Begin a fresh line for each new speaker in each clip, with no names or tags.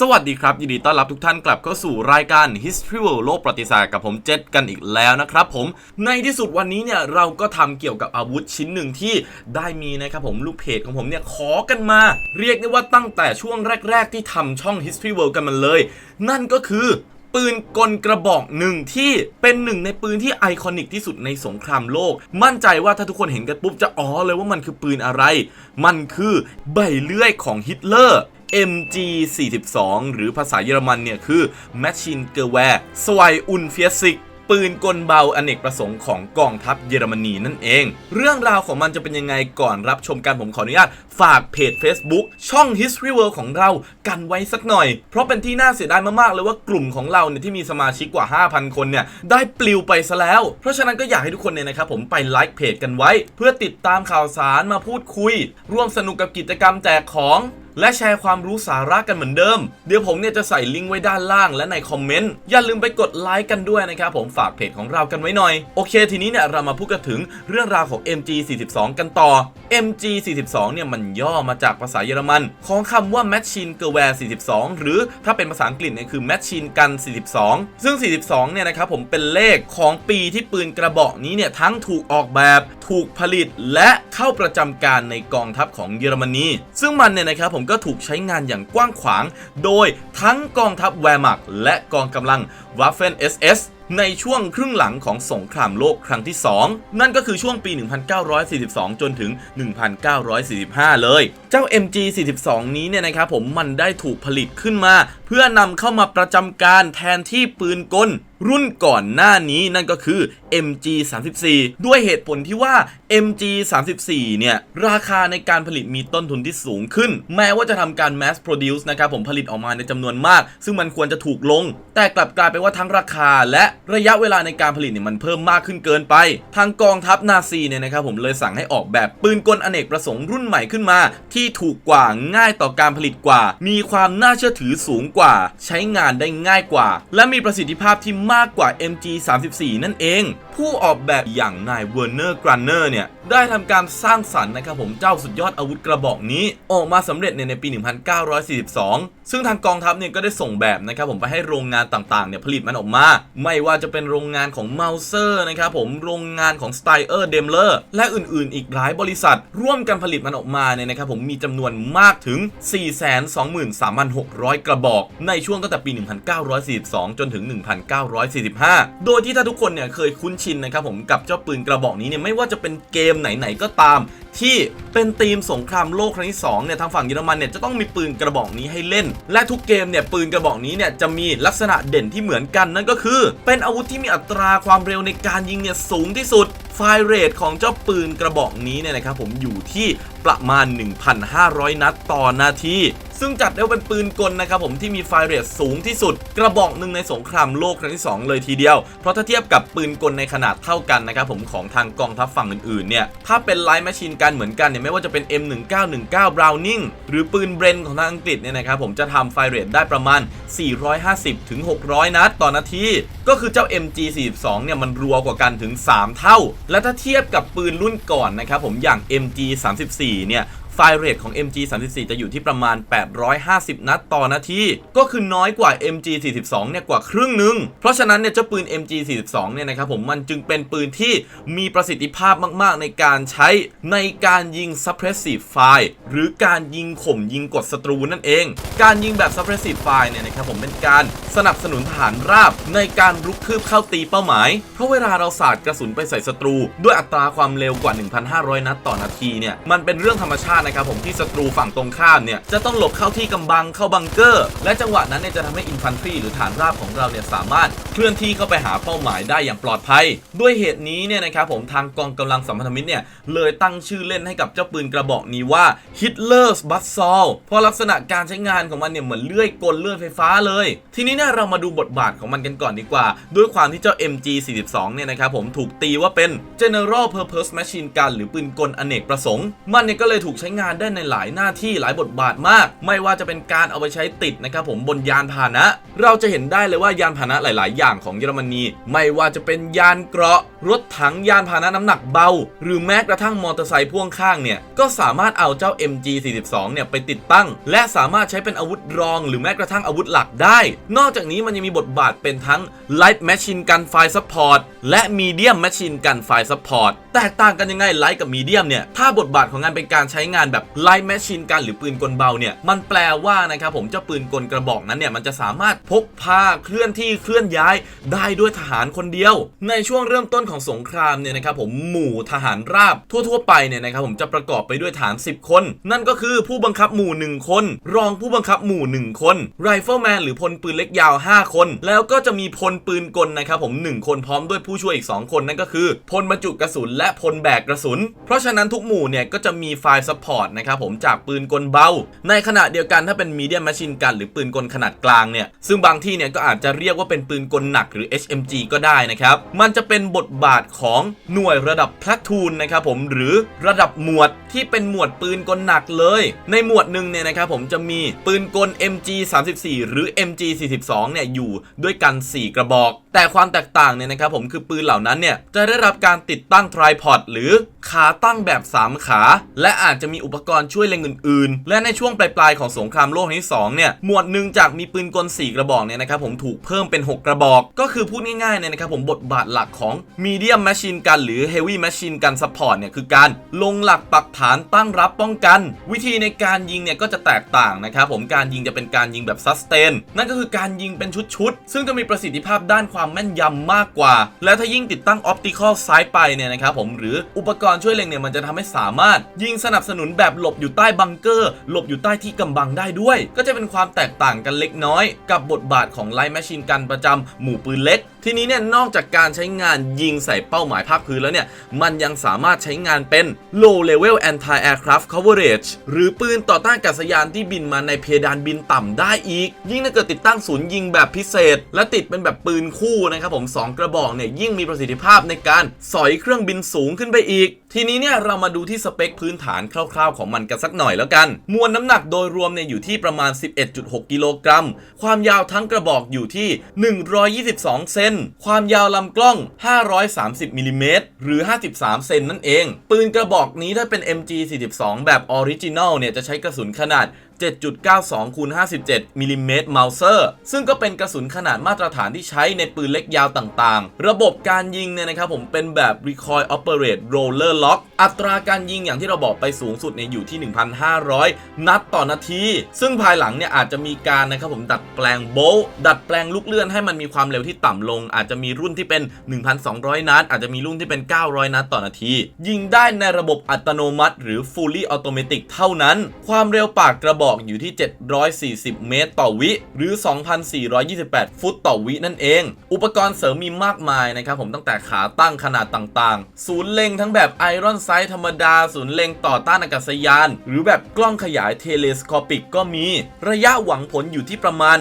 สวัสดีครับ ยินดีต้อนรับทุกท่านกลับเข้าสู่รายการ History World โลกประวัติศาสตร์กับผมเจษกันอีกแล้วนะครับผมในที่สุดวันนี้เนี่ยเราก็ทำเกี่ยวกับอาวุธชิ้นหนึ่งที่ได้มีนะครับผมลูกเพจของผมเนี่ยขอกันมา เรียกได้ว่าตั้งแต่ช่วงแรก ๆ ที่ทำช่อง History World กันมาเลย นั่นก็คือปืนกลกระบอกหนึ่งที่เป็นหนึ่งในปืนที่ไอคอนิกที่สุดในสงครามโลก มั่นใจว่าถ้าทุกคนเห็นกันปุ๊บจะอ๋อเลยว่ามันคือปืนอะไร มันคือใบเลื่อยของฮิตเลอร์ MG 42 หรือภาษาเยอรมันเนี่ยคือ Machine Gewehr s w e u n f i e s i k ปืนกลเบาอเนกประสงค์ของกองทัพเยอรมนีนั่นเอง เรื่องราวของมันจะเป็นยังไงก่อนรับชมกันผมขออนุญาต ฝากเพจ Facebook ช่อง History World ของเรากันไว้สักหน่อย เพราะเป็นที่น่าเสียดายมาก ๆ เลยว่ากลุ่มของเราเนี่ยที่มีสมาชิกกว่า 5,000 คนเนี่ย ได้ปลิวไปซะแล้ว เพราะฉะนั้นก็อยากให้ทุกคนเนี่ยนะครับผมไปไลค์เพจกันไว้ เพื่อติดตามข่าวสารมาพูดคุย ร่วมสนุกกับกิจกรรมแจกของ และแชร์ความรู้สาระกันเหมือนเดิม เดี๋ยวผมเนี่ยจะใส่ลิงก์ไว้ด้านล่างและในคอมเมนต์ อย่าลืมไปกดไลค์กันด้วยนะครับผมฝากเพจของเรากันไว้หน่อย โอเคทีนี้เนี่ยเรามาพูดกันถึงเรื่องราวของ MG 42 กันต่อ MG 42 เนี่ยมันย่อมาจากภาษาเยอรมัน ของคำว่า Machine g e w e r 42 หรือถ้าเป็นภาษาอังกฤษเนี่ยคือ Machine Gun 42 ซึ่ง 42 เนี่ยนะครับผมเป็นเลขของปีที่ปืนกระบอกนี้เนี่ยทั้งถูกออกแบบถูกผลิตและเข้าประจำการในกองทัพของเยอรมนีซึ่งมันเนี่ยนะครับผมก็ถูกใช้งานอย่างกว้างขวาง โดยทั้งกองทัพแวร์มักและกองกำลังวัฟเฟนเอสเอสในช่วงครึ่งหลังของสงครามโลกครั้งที่ 2 นั่นก็คือช่วงปี 1942 จนถึง 1945 เลย เจ้า MG 42 นี้เนี่ยนะครับผมมันได้ถูกผลิตขึ้นมา เพื่อนำเข้ามาประจำการแทนที่ปืนกลรุ่นก่อนหน้านี้นั่นก็คือ MG 34ด้วยเหตุผลที่ว่า MG 34เนี่ย ราคาในการผลิตมีต้นทุนที่สูงขึ้น แม้ว่าจะทำการ mass produce นะครับผมผลิตออกมาในจำนวนมาก ซึ่งมันควรจะถูกลง แต่กลับกลายเป็นว่าทั้งราคาและระยะเวลาในการผลิตเนี่ยมันเพิ่มมากขึ้นเกินไป ทางกองทัพนาซีเนี่ยนะครับผมเลยสั่งให้ออกแบบปืนกลอเนกประสงค์รุ่นใหม่ขึ้นมา ที่ถูกกว่าง่ายต่อการผลิตกว่า มีความน่าเชื่อถือสูงกว่า ใช้งานได้ง่ายกว่า และมีประสิทธิภาพที่มากกว่า MG 34นั่นเองผู้ออกแบบอย่างนายเวอร์เนอร์กรันเนอร์เนี่ย ได้ทำการสร้างสรรค์นะครับผมเจ้าสุดยอดอาวุธกระบอกนี้ ออกมาสำเร็จในในปี 1942 ซึ่งทางกองทัพเนี่ยก็ได้ส่งแบบนะครับผมไปให้โรงงานต่างๆเนี่ยผลิตมันออกมา ไม่ว่าจะเป็นโรงงานของเมาเซอร์นะครับผมโรงงานของสไตเออร์เดมเลอร์และอื่นๆ อีกหลายบริษัท ร่วมกันผลิตมันออกมาเนี่ยนะครับผมมีจำนวนมากถึง 423,600 กระบอก ในช่วงตั้งแต่ปี 1942 จนถึง 1945 โดยที่ถ้าทุกคนเนี่ยเคยคุ้นชินนะครับผมกับเจ้าปืนกระบอกนี้เนี่ยไม่ว่าจะเป็นเกมไหนๆก็ตาม ที่เป็นธีมสงครามโลกครั้งที่2เนี่ยทางฝั่งเยอรมันเนี่ยจะต้องมีปืนกระบอกนี้ให้เล่น และทุกเกมเนี่ยปืนกระบอกนี้เนี่ยจะมีลักษณะเด่นที่เหมือนกันนั่นก็คือ เป็นอาวุธที่มีอัตราความเร็วในการยิงเนี่ยสูงที่สุดไฟเรทของเจ้าปืนกระบอกนี้เนี่ยนะครับผมอยู่ที่ประมาณ 1,500 นัดต่อนาที ซึ่งจัดได้ว่าเป็นปืนกลนะครับผมที่มีไฟเรทสูงที่สุด กระบอกหนึ่งในสงครามโลกครั้งที่ 2 เลยทีเดียว เพราะถ้าเทียบกับปืนกลในขนาดเท่ากันนะครับผมของทางกองทัพฝั่งอื่นๆเนี่ยถ้าเป็นไลท์แมชชีนกันเหมือนกันเนี่ยไม่ว่าจะเป็น M1919 Browning หรือปืนเบรนของทางอังกฤษเนี่ยนะครับผมจะทำไฟเรทได้ประมาณ 450ถึง600 นัดต่อนาที ก็คือเจ้า MG42 เนี่ยมันรัวกว่ากันถึง 3 เท่า และถ้าเทียบกับปืนรุ่นก่อนนะครับผมอย่าง MG34 เนี่ย ไฟเรทของ MG34 จะอยู่ที่ประมาณ 850 นัดต่อนาที ก็คือน้อยกว่า MG42 เนี่ยกว่าครึ่งหนึ่ง เพราะฉะนั้นเนี่ยเจ้าปืน MG42 เนี่ยนะครับผมมันจึงเป็นปืนที่มีประสิทธิภาพมากๆ ในการใช้ในการยิง suppressive fire หรือการยิงข่มยิงกดศัตรูนั่นเอง การยิงแบบ suppressive fire เนี่ยนะครับผมเป็นการสนับสนุนทหารราบในการรุกคืบเข้าตีเป้าหมาย เพราะเวลาเราสาดกระสุนไปใส่ศัตรู ด้วยอัตราความเร็วกว่า 1,500 นัดต่อนาทีเนี่ยมันเป็นเรื่องธรรมชาตินะครับผมที่ศัตรูฝั่งตรงข้ามเนี่ยจะต้องหลบเข้าที่กำบังเข้าบังเกอร์ และจังหวะนั้นเนี่ยจะทำให้อินฟันทรีหรือฐานราบของเราเนี่ยสามารถเคลื่อนที่เข้าไปหาเป้าหมายได้อย่างปลอดภัย ด้วยเหตุนี้เนี่ยนะครับผมทางกองกำลังสัมพันธมิตรเนี่ยเลยตั้งชื่อเล่นให้กับเจ้าปืนกระบอกนี้ว่า Hitler's Buzzsaw เพราะลักษณะการใช้งานของมันเนี่ยเหมือนเลื่อยกลเลื่อยไฟฟ้าเลย ทีนี้เนี่ยเรามาดูบทบาทของมันกันก่อนดีกว่า ด้วยความที่เจ้า MG 42 เนี่ยนะครับผมถูกตีว่าเป็น General Purpose Machine Gun หรือปืนกลอเนกประสงค์ มันเนี่ยก็เลยถูกใช้งานได้ในหลายหน้าที่หลายบทบาทมาก ไม่ว่าจะเป็นการเอาไปใช้ติดนะครับผมบนยานพาหนะ เราจะเห็นได้เลยว่ายานพาหนะหลาย ๆ อย่างของเยอรมนีไม่ว่าจะเป็นยานเกราะ รถถังยานพาหนะน้ำหนักเบา หรือแม้กระทั่งมอเตอร์ไซค์พ่วงข้างเนี่ยก็สามารถเอาเจ้า MG 42 เนี่ยไปติดตั้ง และสามารถใช้เป็นอาวุธรอง หรือแม้กระทั่งอาวุธหลักได้ นอกจากนี้มันยังมีบทบาทเป็นทั้ง Light Machine Gun Fire Support และ Medium Machine Gun Fire Support แตกต่างกันยังไง Light กับ Medium เนี่ยถ้าบทบาทของงานเป็นการใช้งานแบบ Light Machine Gun หรือปืนกลเบาเนี่ยมันแปลว่านะครับผมเจ้าปืนกลกระบอกนั้นเนี่ยมันจะสามารถพกพาเคลื่อนที่เคลื่อนย้ายได้ด้วยทหารคนเดียว ในช่วงเริ่มต้นของสงครามเนี่ยนะครับผมหมู่ทหารราบทั่ว ๆ ไปเนี่ยนะครับผมจะประกอบไปด้วยฐาน 10 คน นั่นก็คือผู้บังคับหมู่ 1 คน รองผู้บังคับหมู่ 1 คนไรเฟิลแมนหรือพลปืนเล็กยาว 5 คน แล้วก็จะมีพลปืนกลนะครับผม 1 คนพร้อมด้วยผู้ช่วยอีก 2 คนนั่นก็คือพลบรรจุกระสุนและพลแบกกระสุน เพราะฉะนั้นทุกหมู่เนี่ยก็จะมีไฟล์ซัพพอร์ตนะครับผมจากปืนกลเบา ในขณะเดียวกันถ้าเป็นมีเดียมแมชชีนกันหรือปืนกลขนาดกลางเนี่ย ซึ่งบางที่เนี่ยก็อาจจะเรียกว่าเป็นปืนกลหนักหรือ HMG ก็ได้นะครับ มันจะเป็นบทบาทของหน่วยระดับพลัทูนนะครับผมหรือระดับหมวดที่เป็นหมวดปืนกลหนักเลย ในหมวดหนึ่งเนี่ยนะครับผมจะมีปืนกล MG 34หรือ MG 42เนี่ยอยู่ด้วยกัน 4 กระบอก แต่ความแตกต่างเนี่ยนะครับผมคือปืนเหล่านั้นเนี่ยจะได้รับการติดตั้งทริพอดหรือขาตั้งแบบ 3 ขา และอาจจะมีอุปกรณ์ช่วยเล็งอื่นๆ และในช่วงปลายๆของสงครามโลกครั้งที่2เนี่ยหมวดหนึ่งจากมีปืนกล 4 กระบอกเนี่ยนะครับผมถูกเพิ่มเป็น 6 กระบอก ก็คือพูดง่ายๆเนี่ยนะครับผมบทบาทหลักของ Medium Machine Gun หรือ Heavy Machine Gun Support เนี่ยคือการลงหลักปักฐานตั้งรับป้องกัน วิธีในการยิงเนี่ยก็จะแตกต่างนะครับผมการยิงจะเป็นการยิงแบบ Sustain นั่นก็คือการยิงเป็นชุดๆซึ่งจะมีประสิทธิภาพด้านความแม่นยำมากกว่า และถ้ายิ่งติดตั้ง Optical Sight ไปเนี่ยนะครับผมหรืออุปกรณ์ช่วยเล็งเนี่ยมันจะทำให้สามารถยิงสนับสนุนแบบหลบอยู่ใต้บังเกอร์ หลบอยู่ใต้ที่กำบังได้ด้วย ก็จะเป็นความแตกต่างกันเล็กน้อย กับบทบาทของไลท์แมชชีนกันประจำหมู่ปืนเล็ก ทีนี้เนี่ยนอกจากการใช้งานยิงใส่เป้าหมายภาคพื้นแล้วเนี่ย มันยังสามารถใช้งานเป็น low level anti aircraft coverage หรือปืนต่อต้านกัษยานที่บินมาในเพดานบินต่ำได้อีก ยิ่งถ้าเกิดติดตั้งศูนย์ยิงแบบพิเศษ และติดเป็นแบบปืนคู่นะครับผม 2 กระบอกเนี่ยยิ่งมีประสิทธิภาพในการสอยเครื่องบินสูงขึ้นไปอีก ทีนี้เนี่ยเรามาดูที่สเปคพื้นฐานคร่าวๆของมันกันสักหน่อยแล้วกัน มวลน้ำหนักโดยรวมเนี่ยอยู่ที่ประมาณ 11.6 กิโลกรัม ความยาวทั้งกระบอกอยู่ที่ 122 เซนความยาวลำกล้อง 530มิลลิเมตรหรือ 53 เซนนั่นเอง ปืนกระบอกนี้ถ้าเป็น MG 42 แบบออริจินอลเนี่ยจะใช้กระสุนขนาด7.92คูณ57มิลลิเมตรเมาเซอร์ซึ่งก็เป็นกระสุนขนาดมาตรฐานที่ใช้ในปืนเล็กยาวต่างๆ ระบบการยิงเนี่ยนะครับผมเป็นแบบ Recoil Operate Roller Lock อัตราการยิงอย่างที่เราบอกไปสูงสุดเนี่ยอยู่ที่ 1,500 นัดต่อนาที ซึ่งภายหลังเนี่ยอาจจะมีการนะครับผมดัดแปลงโบลต์ดัดแปลงลูกเลื่อนให้มันมีความเร็วที่ต่ำลง อาจจะมีรุ่นที่เป็น 1,200 นัด อาจจะมีรุ่นที่เป็น 900 นัดต่อนาที ยิงได้ในระบบอัตโนมัติ หรือ Fully Automatic เท่านั้น ความเร็วปากกระบอกอยู่ที่ 740 เมตรต่อวิ หรือ 2,428 ฟุตต่อวินั่นเอง อุปกรณ์เสริมมีมากมายนะครับผมตั้งแต่ขาตั้งขนาดต่างๆ ศูนย์เล็งทั้งแบบไอรอนไซส์ธรรมดา ศูนย์เล็งต่อต้านอากาศยาน หรือแบบกล้องขยายเทเลสโคปิกก็มี ระยะหวังผลอยู่ที่ประมาณ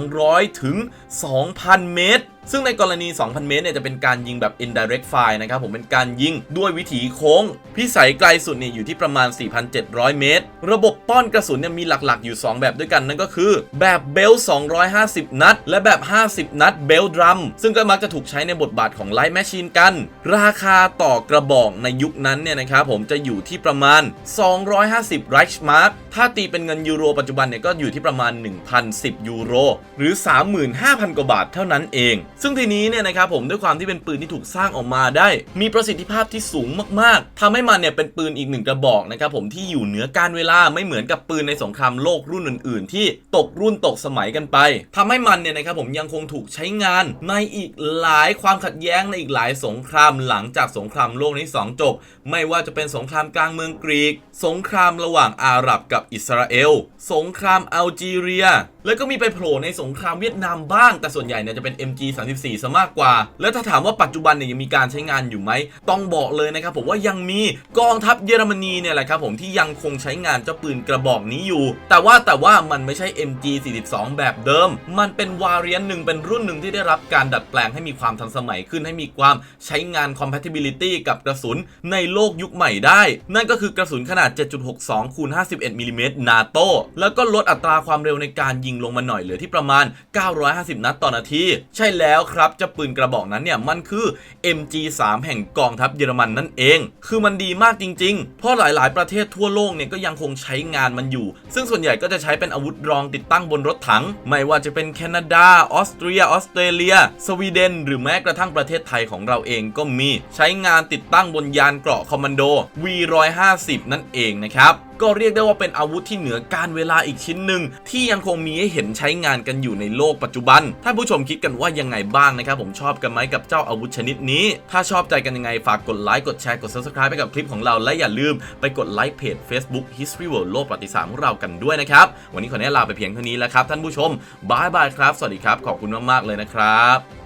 200 ถึง2,000 เมตร ซึ่งในกรณี 2,000 เมตรเนี่ยจะเป็นการยิงแบบ indirect fire นะครับผมเป็นการยิงด้วยวิถีโค้ง พิสัยไกลสุดเนี่ยอยู่ที่ประมาณ 4,700 เมตร ระบบป้อนกระสุนเนี่ยมีหลักๆ อยู่ 2 แบบด้วยกันนั่นก็คือ แบบเบล 250 นัด และแบบ 50 นัดเบลดรัม ซึ่งก็มักจะถูกใช้ในบทบาทของไลท์แมชชีนกัน ราคาต่อกระบอกในยุคนั้นเนี่ยนะครับผมจะอยู่ที่ประมาณ 250ไรช์มาร์กถ้าตีเป็นเงินยูโรปัจจุบันเนี่ยก็อยู่ที่ประมาณ1,010ยูโรหรือ5,000 กว่าบาทเท่านั้นเอง ซึ่งทีนี้เนี่ยนะครับผมด้วยความที่เป็นปืนที่ถูกสร้างออกมาได้ มีประสิทธิภาพที่สูงมากๆทำให้มันเนี่ยเป็นปืนอีกหนึ่งกระบอกนะครับผมที่อยู่เหนือการเวลาไม่เหมือนกับปืนในสงครามโลกรุ่นอื่น ๆ ที่ตกรุ่นตกสมัยกันไปทำให้มันเนี่ยนะครับผมยังคงถูกใช้งานในอีกหลายความขัดแย้งในอีกหลายสงครามหลังจากสงครามโลกที่สองจบ ไม่ว่าจะเป็นสงครามกลางเมืองกรีก สงครามระหว่างอาหรับกับอิสราเอล สงครามอัลจีเรีย แล้วก็มีไปโผล่ในสงครามเวียดนามบ้าง แต่ส่วนใหญ่เนี่ยจะเป็น MG 34ซะมากกว่า แล้วถ้าถามว่าปัจจุบันเนี่ยยังมีการใช้งานอยู่ไหม ต้องบอกเลยนะครับผมว่ายังมีกองทัพเยอรมนีเนี่ยแหละครับผมที่ยังคงใช้งานเจ้าปืนกระบอกนี้อยู่ แต่ว่าแต่ว่ามันไม่ใช่ MG 42 แบบเดิม มันเป็นวาเรียนหนึ่งเป็นรุ่นหนึ่งที่ได้รับการดัดแปลงให้มีความทันสมัยขึ้นให้มีความใช้งาน compatibility กับกระสุนในโลกยุคใหม่ได้ นั่นก็คือกระสุนขนาด 7.62คูณ51มิลลิเมตรนาโตแล้วก็ลดอัตราความเร็วในการยิงลงมาหน่อยเหลือที่ประมาณ 950 นัดต่อนาที ใช่แล้วครับจะปืนกระบอกนั้นเนี่ยมันคือ MG3 แห่งกองทัพเยอรมันนั่นเอง คือมันดีมากจริง ๆ เพราะหลายๆ ประเทศทั่วโลกเนี่ยก็ยังคงใช้งานมันอยู่ ซึ่งส่วนใหญ่ก็จะใช้เป็นอาวุธรองติดตั้งบนรถถัง ไม่ว่าจะเป็นแคนาดา ออสเตรีย ออสเตรเลีย สวีเดน หรือแม้กระทั่งประเทศไทยของเราเองก็มี ใช้งานติดตั้งบนยานเกราะคอมมานโด V150 นั่นเองนะครับก็เรียกได้ว่าเป็นอาวุธที่เหนือการเวลาอีกชิ้นหนึ่งที่ยังคงมีให้เห็นใช้งานกันอยู่ในโลกปัจจุบัน ท่านผู้ชมคิดกันว่ายังไงบ้างนะครับผมชอบกันไหมกับเจ้าอาวุธชนิดนี้ ถ้าชอบใจกันยังไงฝากกดไลค์กดแชร์กด subscribe ไปกับคลิปของเราและอย่าลืมไปกดไลค์เพจ Facebook History World โลกประวัติศาสตร์ของเรากันด้วยนะครับวันนี้ขอแนะลาไปเพียงเท่านี้แล้วครับท่านผู้ชมบายบายครับ สวัสดีครับ ขอบคุณมากๆเลยนะครับ